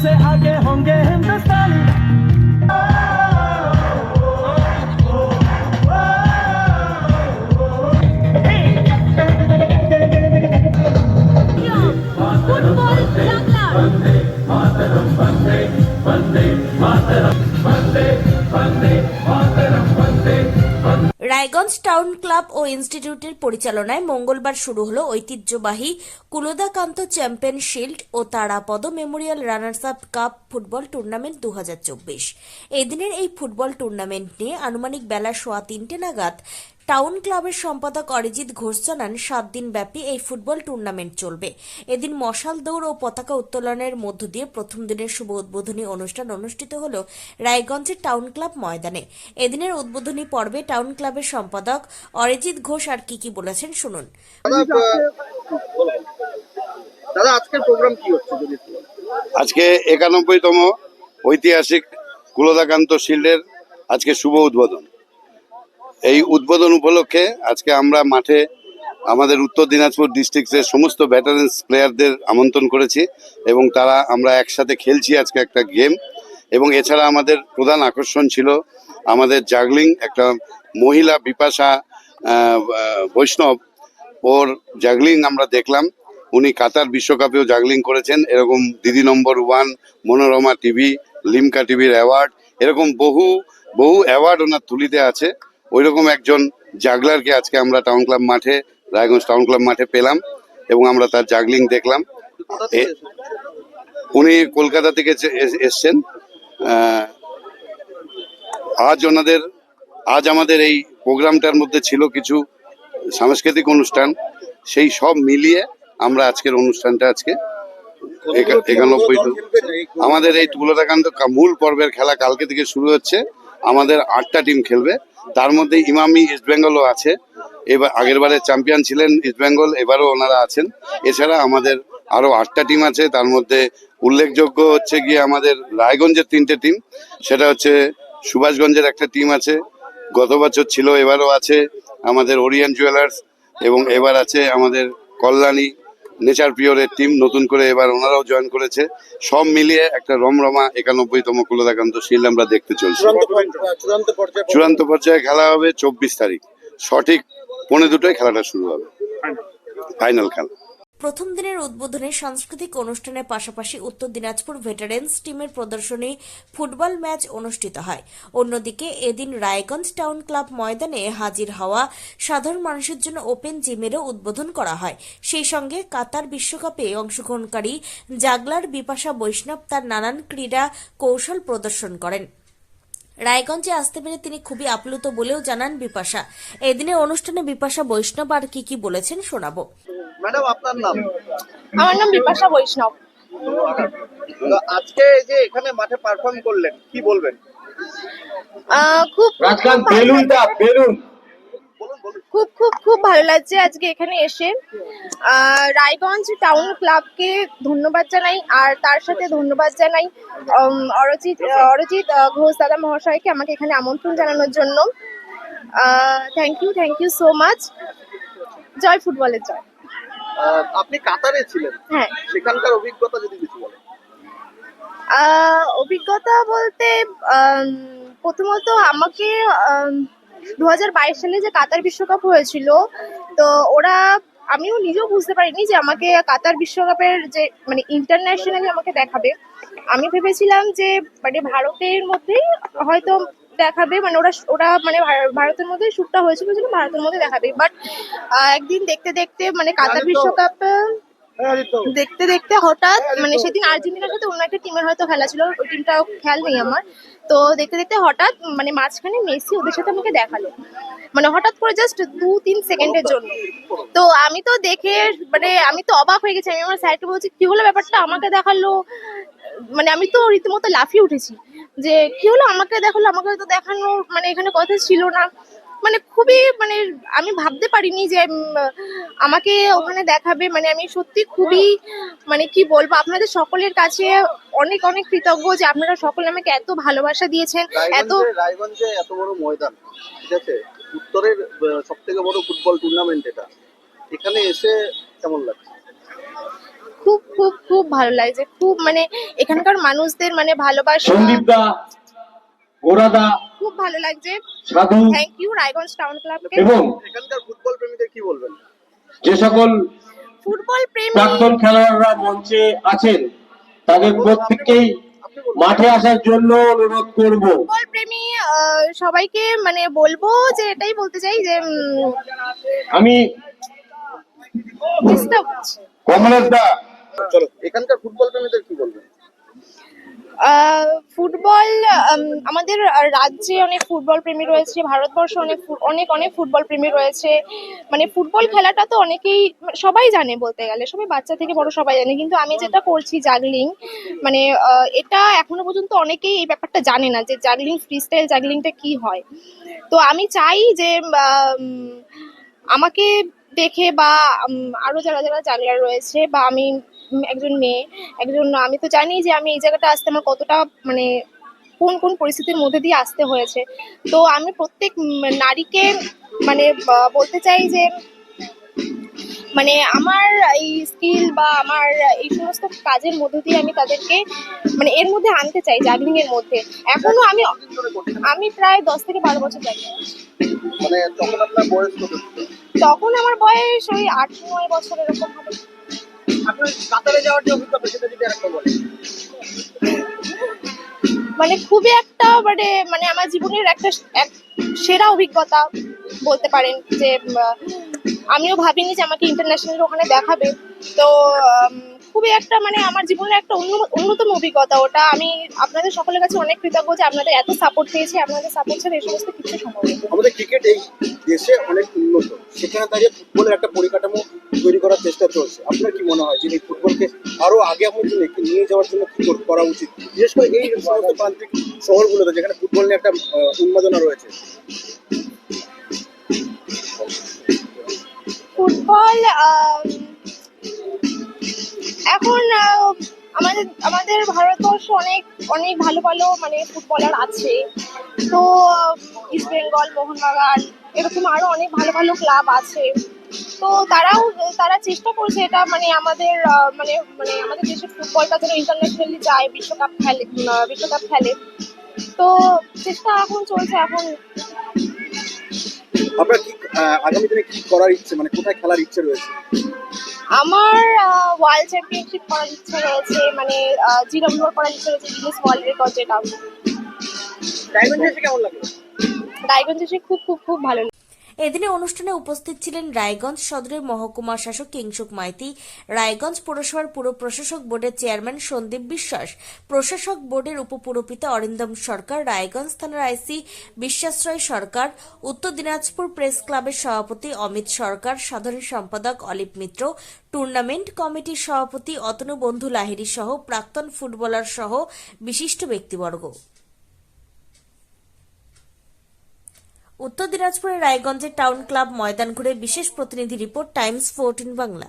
सबसे आगे होंगे Hindustani Vande Mataram, Vande, Vande Mataram, Vande, Vande Mataram. Raiganj town club ও ইনস্টিটিউটের পরিচালনায় মঙ্গলবার শুরু হলো ঐতিহ্যবাহী কুলদাকান্ত চ্যাম্পিয়ন শিল্ড ও Tarapada memorial runners up cup football tournament দু হাজার চব্বিশ। এদিনের এই ফুটবল টুর্নামেন্ট নিয়ে আনুমানিক বেলা সোয়া তিনটে নাগাদ টাউন ক্লাবের সম্পাদক অরিজিৎ ঘোষ জানান সাত দিন ব্যাপী এই ফুটবল টুর্নামেন্ট চলবে। এদিন মশাল দৌড় ও পতাকা উত্তোলনের মধ্য দিয়ে প্রথম দিনের শুভ উদ্বোধনী অনুষ্ঠান অনুষ্ঠিত হল রায়গঞ্জের টাউন ক্লাব ময়দানে। এদিনের উদ্বোধনী পর্বে টাউন ক্লাবের সম্পাদক অরিজিৎ ঘোষ আর কি কি বলেছেন শুনুন। দাদা দাদা আজকের প্রোগ্রাম কি হচ্ছে? আজকে একানব্বইতম ঐতিহাসিক কুলদাকান্ত শিল্ডের আজকে শুভ উদ্বোধন। এই উদ্বোধন উপলক্ষে আজকে আমরা মাঠে আমাদের উত্তর দিনাজপুর ডিস্ট্রিক্টের সমস্ত ভেটারেন্স প্লেয়ারদের আমন্ত্রণ করেছি এবং তারা আমরা একসাথে খেলছি আজকে একটা গেম এবং এছাড়া আমাদের প্রধান আকর্ষণ ছিল আমাদের জাগলিং একটা মহিলা বিপাশা বৈষ্ণব। ওর জাগলিং আমরা দেখলাম। উনি কাতার বিশ্বকাপেও জাগলিং করেছেন। এরকম দিদি number one Manorama TV, Limca টিভির অ্যাওয়ার্ড এরকম বহু বহু অ্যাওয়ার্ড ওনার তুলিতে আছে। ওই রকম একজন জাগলারকে আজকে আমরা টাউন ক্লাব মাঠে রায়গঞ্জ টাউন ক্লাব মাঠে পেলাম এবং আমরা তার জাগলিং দেখলাম। উনি কলকাতা থেকে এসে- এস- এসছেন। আজ ওনাদের আজ আমাদের এই প্রোগ্রামটার মধ্যে ছিল কিছু সাংস্কৃতিক অনুষ্ঠান। সেই সব মিলিয়ে আমরা আজকের অনুষ্ঠানটা আজকে একা- একানব্বই আমাদের এই তুলনাকান্ত মূল পর্বের খেলা কালকে থেকে শুরু হচ্ছে। আমাদের আটটা টিম খেলবে। তার মধ্যে ইমামি ইস্ট বেঙ্গলও আছে। এবার আগের বারে চ্যাম্পিয়ন ছিলেন ইস্ট বেঙ্গল, এবারও ওনারা আছেন। এছাড়া আমাদের আরও আটটা টিম আছে, তার মধ্যে উল্লেখযোগ্য হচ্ছে গিয়ে আমাদের রায়গঞ্জের তিনটে টিম। সেটা হচ্ছে সুভাষগঞ্জের একটা টিম আছে, গত বছর ছিল, এবারও আছে আমাদের ওরিয়েন্ট জুয়েলার্স এবং এবার আছে আমাদের কল্যাণী নেচার পিওরের টিম নতুন করে এবার ওনারাও জয়েন করেছে। সব মিলিয়ে একটা রমরমা একানব্বই তম কুলদাকান্ত শিল আমরা দেখতে চলছি। চূড়ান্ত পর্যায়ে- চূড়ান্ত খেলা হবে চব্বিশ তারিখ। সঠিক পনেরো দুটোয় খেলাটা শুরু হবে। ফাইনাল খেলা। প্রথম দিনের উদ্বোধনে সাংস্কৃতিক অনুষ্ঠানের পাশাপাশি উত্তর দিনাজপুর ভেটারেন্স টিমের প্রদর্শনী ফুটবল ম্যাচ অনুষ্ঠিত হয়। অন্যদিকে এদিন রায়গঞ্জ টাউন ক্লাব ময়দানে হাজির হওয়া সাধারণ মানুষের জন্য ওপেন জিমেরও উদ্বোধন করা হয়। সেই সঙ্গে কাতার বিশ্বকাপে অংশগ্রহণকারী জাগলার বিপাশা বৈষ্ণব তার নানান ক্রীড়া কৌশল প্রদর্শন করেন। রায়গঞ্জে আসতে পেরে তিনি খুবই আপ্লুত বলেও জানান বিপাশা। এদিনের অনুষ্ঠানে বিপাশা বৈষ্ণব আর কি কি বলেছেন শোনাবো। ম্যাডাম আপনার নাম? আমার নাম বিপাশা বৈষ্ণব। আজকে যে এখানে মাঠে পারফর্ম করলেন কি বলবেন? আহ, খুব খুব ভালো লাগছে। বলুন বলুন। খুব খুব খুব ভালো লাগছে আজকে এখানে এসে। আহ, রায়গঞ্জ টাউন ক্লাবকে ধন্যবাদ জানাই আর তার সাথে ধন্যবাদ জানাই অরজিৎ অরজিৎ ঘোষ দাদা মহাশয়কে আমাকে এখানে আমন্ত্রণ জানানোর জন্য। Thank you thank you so much জয় ফুটবলের জয়। আপনি কাতারে ছিলেন। হ্যাঁ। সেখানকার অভিজ্ঞতা যদি কিছু বলেন। অভিজ্ঞতা বলতে প্রথমত আমাকে দু হাজার বাইশ সালে যে কাতার বিশ্বকাপ হয়েছিল তো ওরা আমিও নিজেও বুঝতে পারিনি যে আমাকে কাতার বিশ্বকাপের যে মানে ইন্টারন্যাশনালি আমাকে দেখাবে। আমি ভেবেছিলাম যে মানে ভারতের মধ্যেই হয়তো দেখাবে মানে ওরা ওরা মানে ভারতের মধ্যে শুটটা হয়েছিল ভারতের মধ্যে দেখাবে। বাট একদিন দেখতে দেখতে মানে কাতার বিশ্বকাপ দেখতে দেখতে হঠাৎ মানে সেদিন আর্জেন্টিনার সাথে অন্য একটা টিমের হয়তো খেলা ছিল ওই টিমটা খেয়াল নেই আমার। তো দেখতে দেখতে হঠাৎ মানে মাঝখানে মেসি ওদের সাথে আমাকে দেখাল। মানে হঠাৎ করে জাস্ট দু তিন সেকেন্ডের জন্য। তো আমি তো দেখে মানে আমি তো অবাক হয়ে গেছি। আমি আমার স্যারকে বলছি কি হলো ব্যাপারটা? আমাকে দেখাল। মানে আমি তো রীতিমতো লাফিয়ে উঠেছি যে কি হলো? আমাকে দেখাল? আমাকে তো দেখানো মানে এখানে কথা ছিল না। মানে খুবই মানে আমি ভাবতে পারিনি যে উম, আমাকে ওখানে দেখাবে। মানে আমি সত্যি খুবই মানে কি বলব আপনাদের সকলের কাছে অনেক অনেক কৃতজ্ঞ যে আপনারা সকলে আমাকে এত ভালোবাসা দিয়েছেন এত রায়গঞ্জে এত বড় ময়দান ঠিক আছে? উত্তরের সব থেকে বড় ফুটবল টুর্নামেন্ট এটা। এখানে এসে কেমন লাগছে? খুব খুব খুব ভালো লাগছে। খুব মানে এখানকার মানুষদের মানে ভালোবাসা সন্দীপ দা গোরাদা ভালো লাগছে। থ্যাংক ইউ রায়গঞ্জ টাউন ক্লাবকে এবং এখানকার ফুটবল প্রেমীদের কি বলবেন? যে সকল ফুটবল প্রেমী প্রাক্তন খেলোয়াড়রা মঞ্চে আছেন তাদের প্রত্যেককেই মাঠে আসার জন্য অনুরোধ করব। ফুটবল প্রেমী আহ, সবাইকে মানে বলব যে এটাই বলতে চাই যে আমি কমলেশ দা। চলো এখানকার ফুটবল প্রেমীদের কি বলবেন? ফুটবল আমাদের রাজ্যে অনেক ফুটবল প্রেমী রয়েছে, ভারতবর্ষে অনেক অনেক অনেক ফুটবল প্রেমী রয়েছে। মানে ফুটবল খেলাটা তো অনেকেই, সবাই জানে বলতে গেলে, সবাই বাচ্চা থেকে বড় সবাই জানে, কিন্তু আমি যেটা করছি জাগলিং মানে এটা এখনও পর্যন্ত অনেকেই এই ব্যাপারটা জানে না যে জাগলিং ফ্রি স্টাইল জাগলিংটা কি হয়। তো আমি চাই যে আমাকে দেখে বা উম, আরও যারা যারা জাগলার রয়েছে বা আমি একজন মেয়ে একজন আমি তো জানি যে আমি এই জায়গাটা আসতে আমার কতটা মানে কোন কোন পরিস্থিতির মধ্যে দিয়ে আসতে হয়েছে তো আমি প্রত্যেক নারীকে মানে বলতে চাই যে মানে আমার এই স্কিল বা আমার এই সমস্ত কাজের মধ্যে দিয়ে আমি তাদেরকে মানে এর মধ্যে আনতে চাই জাগলিং এর মধ্যে এখনও আমি আমি প্রায় দশ থেকে বারো বছর জানি মানে তখন আপনার বয়স? তখন আমার বয়স ওই আট নয় বছর এরকম হবে। আপনার কাতারে যাওয়ার যে অভিজ্ঞতা সেটা যদি আরেকটা বলেন। মানে খুবই একটা মানে মানে আমার জীবনের একটা এক সেরা অভিজ্ঞতা বলতে পারেন যে আমিও ভাবিনি যে আমাকে ইন্টারন্যাশনাল ওখানে দেখাবে। তো খুবই একটা মানে আমার জীবনের একটা অন্য অন্যতম অভিজ্ঞতা ওটা। আমি আপনাদের সকলের কাছে অনেক কৃতজ্ঞ যে আপনাদের এত সাপোর্ট পেয়েছি আপনাদের সাপোর্ট ছাড়া এই সমস্ত কিছু সম্ভব আমাদের ক্রিকেট এই দেশে অনেক উন্নত। সেখানে দাঁড়িয়ে ফুটবলের একটা পরিকাঠামো তৈরি করার চেষ্টা চলছে। আপনার কি মনে হয় যে এই ফুটবলকে আরও আগে আমাদের জন্য নিয়ে যাওয়ার জন্য কি করা উচিত? বিশেষ করে এই সমস্ত প্রান্তিক শহরগুলোতে যেখানে ফুটবল নিয়ে একটা উন্মাদনা রয়েছে। ফুটবল আমাদের আমাদের ভারতবর্ষে অনেক অনেক ভালো ভালো মানে ফুটবলার আছে। তো ইস্ট বেঙ্গল মোহনবাগান, এরকম আরও অনেক ভালো ভালো ক্লাব আছে। তো তারাও, তারা চেষ্টা করছে এটা মানে আমাদের মানে মানে আমাদের দেশের ফুটবলটা যেন ইন্টারন্যাশনালি যায়, বিশ্বকাপ খেলে বিশ্বকাপ খেলে। তো চেষ্টা এখন চলছে এখন। আপনার কি আগামী দিনে কি করার ইচ্ছে মানে কোথায় খেলার ইচ্ছে রয়েছে? আমার ওয়ার্ল্ড চ্যাম্পিয়নশিপ করার ইচ্ছে রয়েছে মানে জি ডব্লিউ করার ইচ্ছে রয়েছে গিনেস ওয়ার্ল্ড রেকর্ড যেটা। ডায়মন্ড হেসে কেমন লাগল? ডায়মন্ড খুব খুব খুব ভালো এদিনে অনুষ্ঠানে উপস্থিত ছিলেন রায়গঞ্জ সদরের মহকুমা শাসক কিংসুক মাইতি, রায়গঞ্জ পৌরসভার পুর প্রশাসক বোর্ডের চেয়ারম্যান সন্দীপ বিশ্বাস, প্রশাসক বোর্ডের উপপুরপিতা অরিন্দম সরকার, রায়গঞ্জ থানার আইসি বিশ্বাশ্রয় সরকার, উত্তর দিনাজপুর প্রেস ক্লাবের সভাপতি অমিত সরকার, সাধারণ সম্পাদক অলিপ মিত্র, টুর্নামেন্ট কমিটির সভাপতি অতনু বন্ধু লাহিড়ী সহ প্রাক্তন ফুটবলার সহ বিশিষ্ট ব্যক্তিবর্গ। উত্তর দিনাজপুরের রায়গঞ্জের টাউন ক্লাব ময়দান ঘুরে বিশেষ প্রতিনিধি report Times fourteen Bangla.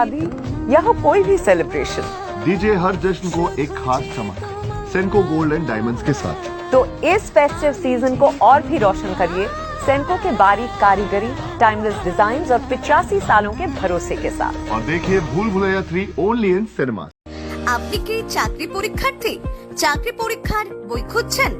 शादी या हो कोई भी सेलिब्रेशन दीजिए हर जश्न को एक खास चमक सेंको गोल्ड एंड डायमंड्स के साथ तो इस फेस्टिव सीजन को और भी रोशन करिए सेंको के बारीक कारीगरी टाइमलेस डिजाइन और पिचासी सालों के भरोसे के साथ और देखिए Bhool Bhulaiyaa three only in cinema আপনি কি চাকরি পরীক্ষার্থী চাকরি পরীক্ষার বই খুঁজছেন